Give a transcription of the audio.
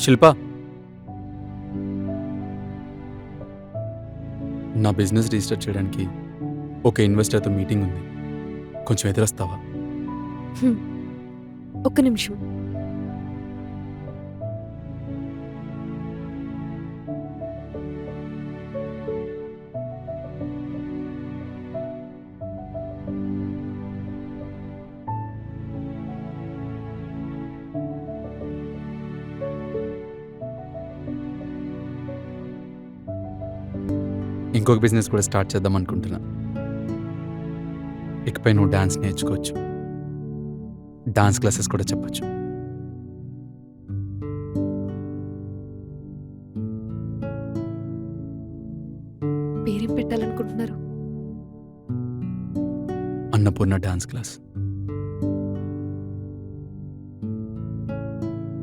శిల్ప. నా business register చేయడానికి ఒక ఇన్వెస్టర్తో మీటింగ్ ఉంది. కొంచెం ఎదురొస్తావా? ఒక్క నిమిషం. ఇంకొక బిజినెస్ కూడా స్టార్ట్ చేద్దాం అనుకుంటున్నా. ఇకపై నువ్వు డాన్స్ నేర్చుకోవచ్చు. డాన్స్ క్లాసెస్ కూడా చెప్పొచ్చు. పేరేం పెట్టాలనుకుంటున్నారు? Annapurna dance class.